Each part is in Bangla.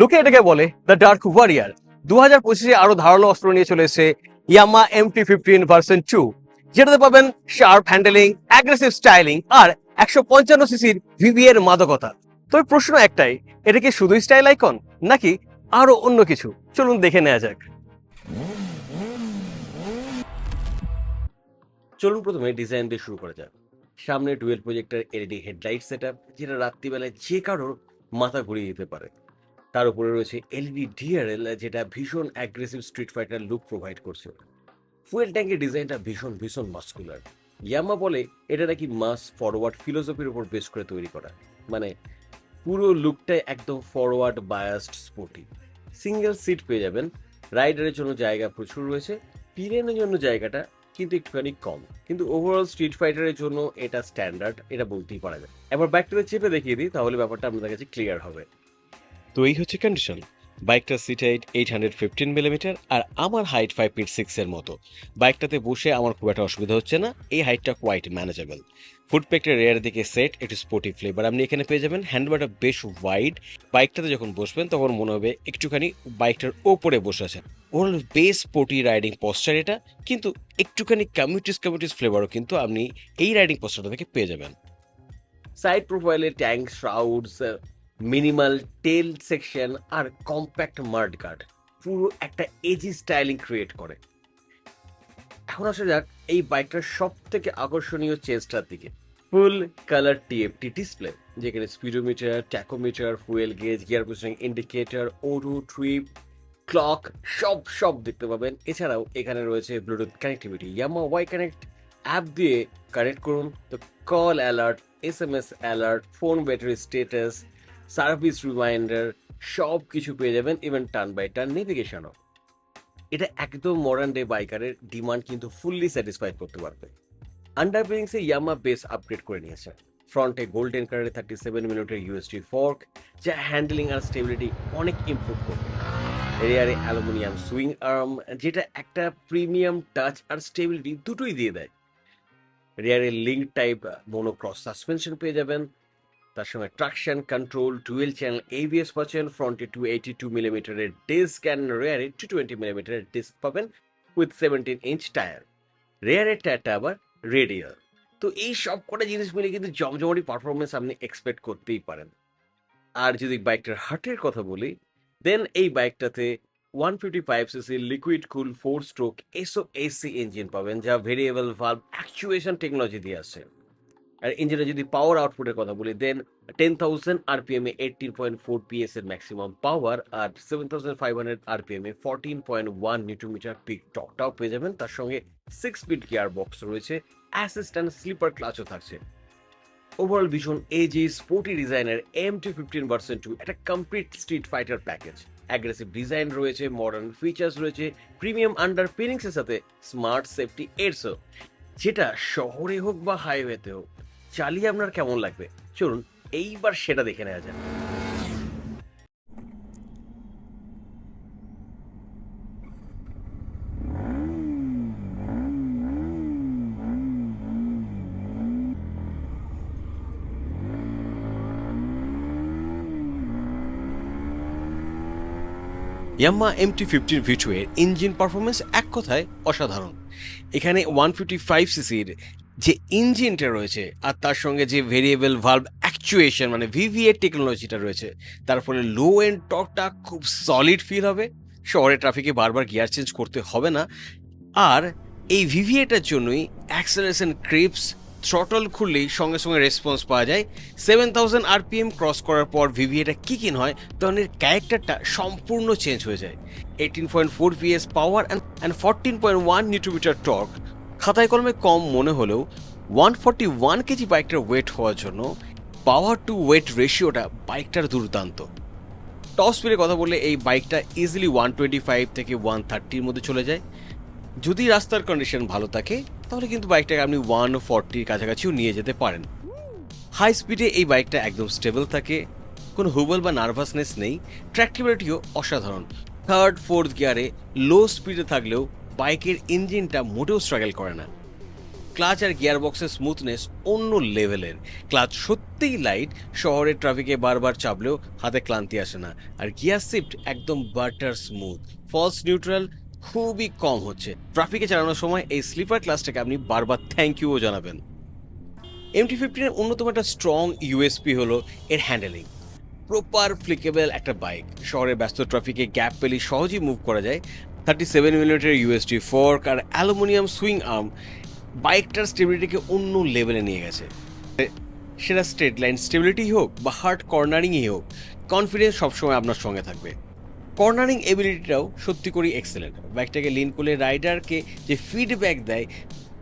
লোকে এটাকে বলে দ্য ডার্ক ওয়ারিয়ার দু হাজার পঁচিশে আরও ধারালো অস্ত্র নিয়ে চলে এসেছে Yamaha M T fifteen version two যেটাতে পাবেন শার্প হ্যান্ডেলিং অ্যাগ্রেসিভ স্টাইলিং আর একশো পঞ্চান্ন সিসির ভিভি এর মাদকতা। তবে প্রশ্ন একটাই, এটা কি শুধুই স্টাইল আইকন নাকি আরও অন্য কিছু? চলুন দেখে নেওয়া যাক। চলুন প্রথমে ডিজাইন দিয়ে শুরু করা যাক। সামনে dual projector LED headlight set up যেটা রাত্রিবেলায় যে কারোর মাথা ঘুরিয়ে দিতে পারে। তার উপরে রয়েছে এলইডি ডিআরএল, যেটা ভীষণ aggressive street fighter look provide করছে। ফুয়েল ট্যাঙ্কের ডিজাইনটা ভীষণ ভীষণ মাস্কুলার ইয়ামা বলে এটা নাকি মাস ফরওয়ার্ড ফিলোসফির উপর বেস করে তৈরি করা। মানে পুরো লুকটাই একদম forward biased sporty single seat পেয়ে যাবেন রাইডারের জন্য জায়গা প্রচুর রয়েছে পিরেনের জন্য জায়গাটা কিন্তু একটুখানি কম। কিন্তু ওভারঅল স্ট্রিট ফাইটারের জন্য এটা স্ট্যান্ডার্ড এটা বলতেই পারা যায়। এবার ব্যাকটাতে চেপে দেখিয়ে দিই, তাহলে ব্যাপারটা আপনাদের কাছে ক্লিয়ার হবে। তো এই হচ্ছে কন্ডিশন বাইকটার seat height eight hundred fifteen millimetre আর আমার হাইট ফাইভ ফিট সিক্সের মতো। বাইকটাতে বসে আমার খুব একটা অসুবিধা হচ্ছে না, এই হাইটটা কোয়াইট ম্যানেজেবল ফুটপ্যাকটা রেয়ার দিকে সেট একটু স্পোর্টি ফ্লেভার আপনি এখানে পেয়ে যাবেন হ্যান্ডবারটা বেশ ওয়াইড বাইকটাতে যখন বসবেন, তখন মনে হবে একটুখানি বাইকটার ওপরে বসে আছেন। ওভারঅল বেশ স্পোর্টি রাইডিং পশ্চার এটা, কিন্তু একটুখানি কমিউটিস কমিউটিস ফ্লেভারও কিন্তু আপনি এই রাইডিং পশ্চারটা থেকে পেয়ে যাবেন। সাইড প্রোফাইলে tank shrouds minimal tail section আর কম্প্যাক্ট মার্ড গার্ড পুরো একটা এজি স্টাইলিং ক্রিয়েট করে। এখন আসা যাক এই বাইকটার সব থেকে আকর্ষণীয় চেঞ্জটার দিকে। ফুল কালার টিএফটি ডিসপ্লে যেখানে speedometer tachometer fuel gauge gear positioning indicator Oru trip clock সব সব দেখতে পাবেন। এছাড়াও এখানে রয়েছে Bluetooth connectivity Yamaha Y connect app দিয়ে কানেক্ট করুন। তো call alert S M S alert phone battery status service reminder সব কিছু পেয়ে যাবেন ইভেন টার্ন বাই টার্ন নেভিগেশনও এটা একদম মডার্ন ডে বাইকারের ডিমান্ড কিন্তু ফুললি স্যাটিসফাইড করতে পারবে। আন্ডারপিনিংসে ইয়ামা বেস আপগ্রেড করে নিয়েছে। ফ্রন্টে গোল্ডেন কালারের থার্টি সেভেন মিনিটের ইউএসডি ফর্ক যা হ্যান্ডলিং আর স্টেবিলিটি অনেক ইমপ্রুভ করবে। রেয়ারে অ্যালুমিনিয়াম সুইং আর্ম যেটা একটা প্রিমিয়াম টাচ আর স্টেবিলিটি দুটোই দিয়ে দেয়। রেয়ারে লিঙ্ক টাইপ মোনোক্রস সাসপেনশন পেয়ে যাবেন। তার সঙ্গে traction control dual channel ABS পাচ্ছেন। ফ্রন্টে টু এইটি টু মিলিমিটারের ডিস্ক অ্যান্ড রেয়ারে টু টোয়েন্টি মিলিমিটারের ডিস্ক পাবেন উইথ সেভেন্টিন ইঞ্চ টায়ার রেয়ারের টায়ারটা আবার রেডিয়াল তো এই সব কটা জিনিস মিলে কিন্তু জমজমাটি পারফরমেন্স আপনি এক্সপেক্ট করতেই পারেন। আর যদি বাইকটার হার্টের কথা বলি দেন এই বাইকটাতে one fifty five CC liquid cool four stroke SOHC engine পাবেন, যা ভেরিয়েবল ভাল্ভ অ্যাকচুয়েশন টেকনোলজি দিয়ে আসছে। আর ইঞ্জিনে যদি পাওয়ার আউটপুটের কথা বলি দেন টেন থাউজেন্ড আরপিএম এ এইটিন পয়েন্ট ফোর পিএস এর ম্যাক্সিমাম পাওয়ার আর seven thousand five hundred RPM এ fourteen point one newton metre peak টকটাও পেয়ে যাবেন। তার সঙ্গে সিক্স স্পিড গিয়ার বক্স রয়েছে অ্যাসিস্ট্যান্ট স্লিপার ক্লাচও থাকছে। ওভারঅল ভীষণ এজি স্পোর্টি ডিজাইনের M T fifteen version two একটা complete street fighter package aggressive design রয়েছে মডার্ন ফিচার্স রয়েছে প্রিমিয়াম আন্ডার এর সাথে স্মার্ট সেফটি এরসও যেটা শহরে হোক বা হাইওয়েতে হোক চালিয়ে আপনার কেমন লাগবে? চলুন, এইবার সেটা দেখে নেওয়া যাক। Yamaha M T fifteen V এর ইঞ্জিন পারফরমেন্স এক কথায় অসাধারণ। এখানে ওয়ান ফিফটি ফাইভ সিসির যে ইঞ্জিনটা রয়েছে আর তার সঙ্গে যে ভেরিয়েবল ভাল্ভ অ্যাকচুয়েশন মানে ভিভিএ টেকনোলজিটা রয়েছে, তার ফলে লো এন্ড টকটা খুব সলিড ফিল হবে। শহরে ট্রাফিকে বারবার গিয়ার চেঞ্জ করতে হবে না। আর এই ভিভিএটার জন্যই অ্যাক্সেলারেশন ক্রিপস থ্রটল খুললেই সঙ্গে সঙ্গে রেসপন্স পাওয়া যায়। সেভেন থাউজেন্ড আরপিএম ক্রস করার পর ভিভিএটা কিক ইন হয়, তখন এর ক্যারেক্টারটা সম্পূর্ণ চেঞ্জ হয়ে যায়। Eighteen point four PS power and fourteen point one newton metre torque খাতায় কলমে কম মনে হলেও ওয়ান ফর্টি ওয়ান কেজি বাইকটার ওয়েট হওয়ার জন্য পাওয়ার টু ওয়েট রেশিওটা বাইকটার দুর্দান্ত। টপ স্পিডে কথা বললে এই বাইকটা ইজিলি ওয়ান টোয়েন্টি ফাইভ থেকে ওয়ান থার্টির মধ্যে চলে যায়। যদি রাস্তার কন্ডিশন ভালো থাকে, তাহলে কিন্তু বাইকটাকে আপনি ওয়ান ফর্টির কাছাকাছিও নিয়ে যেতে পারেন। হাই স্পিডে এই বাইকটা একদম স্টেবল থাকে, কোনো হুবল বা নার্ভাসনেস নেই ট্র্যাক্টিবিলিটিও অসাধারণ। থার্ড ফোর্থ গিয়ারে লো স্পিডে থাকলেও বাইকের ইঞ্জিনটা মোটেও স্ট্রাগল করে না। ক্লাচ আর গিয়ার বক্সের স্মুথনেস অন্য লেভেলের ক্লাচ সত্যিই লাইট শহরের ট্রাফিকে বারবার চাপলেও হাতে ক্লান্তি আসে না। আর গিয়ার শিফট একদম বাটার স্মুথ ফলস নিউট্রাল খুবই কম হচ্ছে। ট্রাফিকে চালানোর সময় এই স্লিপার ক্লাসটাকে আপনি বারবার থ্যাংক ইউও জানাবেন। এমটি ফিফটিনের অন্যতম একটা স্ট্রং ইউএসপি হলো এর হ্যান্ডেলিং প্রপার ফ্লিকেবল একটা বাইক শহরের ব্যস্ত ট্রাফিকে গ্যাপ পেলে সহজেই মুভ করা যায়। Thirty seven millimetre USD fork আর অ্যালুমিনিয়াম সুইং আর্ম বাইকটার স্টেবিলিটিকে অন্য লেভেলে নিয়ে গেছে। সেটা স্ট্রেট লাইন স্টেবিলিটি হোক বা হার্ড কর্নারিংই হোক কনফিডেন্স সবসময় আপনার সঙ্গে থাকবে। কর্নারিং এবিলিটিটাও সত্যি করেই এক্সেলেন্ট বাইকটাকে লিন করলে রাইডারকে যে ফিডব্যাক দেয়,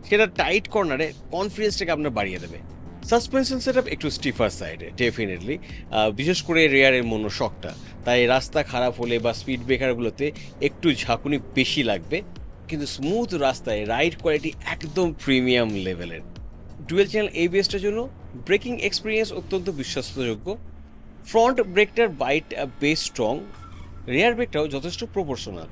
সেটা টাইট কর্নারে কনফিডেন্সটাকে আপনার বাড়িয়ে দেবে। সাসপেনশন সেট একটু স্টিফার সাইডে ডেফিনেটলি বিশেষ করে রেয়ারের মনো শখটা তাই রাস্তা খারাপ হলে বা স্পিড ব্রেকারগুলোতে একটু ঝাঁকুনি বেশি লাগবে। কিন্তু স্মুথ রাস্তায় রাইড কোয়ালিটি একদম প্রিমিয়াম লেভেলের ডুয়েল চ্যানেল এবিএসটার জন্য ব্রেকিং এক্সপিরিয়েন্স অত্যন্ত বিশ্বাসযোগ্য ফ্রন্ট ব্রেকটার বাইট বেশ স্ট্রং রেয়ার ব্রেকটাও যথেষ্ট প্রপোর্শনাল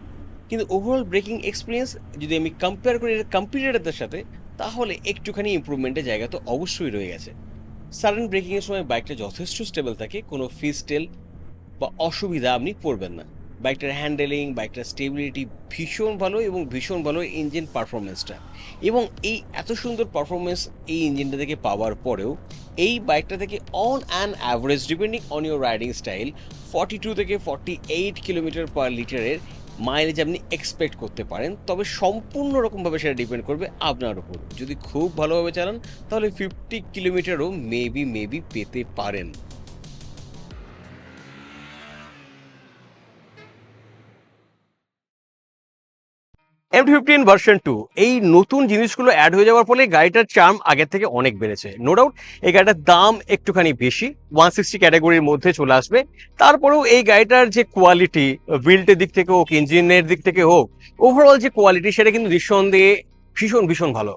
কিন্তু ওভারঅল ব্রেকিং এক্সপিরিয়েন্স যদি আমি কম্পেয়ার করি এটা কম্পিটিটারদের সাথে তাহলে একটুখানি ইম্প্রুভমেন্টের জায়গা তো অবশ্যই রয়ে গেছে। সাডেন ব্রেকিংয়ের সময় বাইকটা যথেষ্ট স্টেবল থাকে, কোনো ফিস্টেল বা অসুবিধা আপনি পড়বেন না। বাইকটার হ্যান্ডেলিং বাইকটার স্টেবিলিটি ভীষণ ভালো এবং ভীষণ ভালো ইঞ্জিন পারফরমেন্সটা এবং এই এত সুন্দর পারফরমেন্স এই ইঞ্জিনটা থেকে পাওয়ার পরেও এই বাইকটা থেকে on an average depending on your riding style forty two থেকে ফর্টি এইট কিলোমিটার পার লিটারের মাইলেজ আপনি এক্সপেক্ট করতে পারেন, তবে সম্পূর্ণ রকমভাবে সেটা ডিপেন্ড করবে আপনার উপর। যদি খুব ভালোভাবে চালান, তাহলে ফিফটি কিলোমিটারও মেবি মেবি পেতে পারেন। এম ফিফটিন ভার্সন টু এই নতুন জিনিসগুলো অ্যাড হয়ে যাওয়ার ফলে গাড়িটার চার্ম আগের থেকে অনেক বেড়েছে। নো ডাউট এই গাড়িটার দাম একটুখানি বেশি ওয়ান সিক্সটি ক্যাটাগরির মধ্যে চলে আসবে। তারপরেও এই গাড়িটার যে কোয়ালিটি বিল্টের দিক থেকে হোক ইঞ্জিনের দিক থেকে হোক ওভারঅল যে কোয়ালিটি সেটা কিন্তু নিঃসন্দেহে ভীষণ ভীষণ ভালো।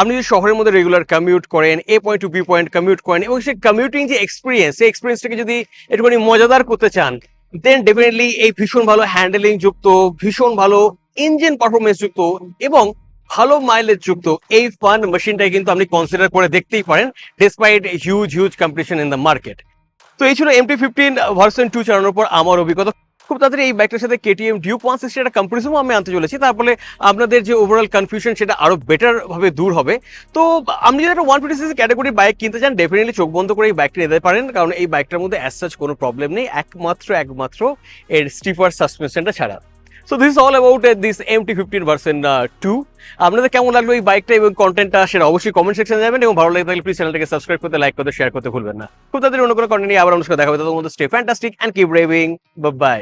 আপনি যদি শহরের মধ্যে রেগুলার কমিউট করেন A point to B point commute করেন, এবং সেই কমিউটিং যে এক্সপিরিয়েন্স সেই এক্সপিরিয়েন্সটাকে যদি একটুখানি মজাদার করতে চান দেন ডেফিনেটলি এই ভীষণ ভালো হ্যান্ডেলিং যুক্ত, ভীষণ ভালো ইঞ্জিন পারফরমেন্স যুক্ত এবং ভালো মাইলেজ যুক্ত। এই ফান মেশিনটাই কিন্তু আপনি কনসিডার করে দেখতেই পারেন despite huge huge competition in the market তো এই ছিল এমটি ফিফটিন ভার্সন টু চালানোর পর আমার অভিজ্ঞতা। খুব তাড়াতাড়ি এই বাইকটার সাথে কেটিএম ডিউ ওয়ান সিক্সটি একটা কম্পারিজনও আমি আনতে চলেছি। তারপরে আপনাদের যে ওভারঅল কনফিউশন সেটা আরও বেটারভাবে দূর হবে। তো আপনি যদি একটা one fifty six category bike কিনতে চান ডেফিনেটলি চোখ বন্ধ করে এই বাইকটা নিতে পারেন। কারণ এই বাইকটার মধ্যে অ্যাজ সাচ কোনো প্রবলেম নেই। একমাত্র একমাত্র এর স্টিফার সাসপেনশনটা ছাড়া। So this all about this M T fifteen version two আপনাদের কেমন লাগল এই বাইকটা এবং কন্টেন্টটা সেটা অবশ্যই কমেন্ট সেকশনে যাবেন এবং ভালো লাগে তাহলে প্লিজ চ্যানেলটাকে সাবস্ক্রাইব করতে লাইক করতে শেয়ার করতে ভুলবেন না। খুব তাদের অন্য কোনো কন্টেন্ট নিয়ে আবার অনুষ্ঠান দেখা হবে। তখন মধ্যে stay fantastic and keep revving bye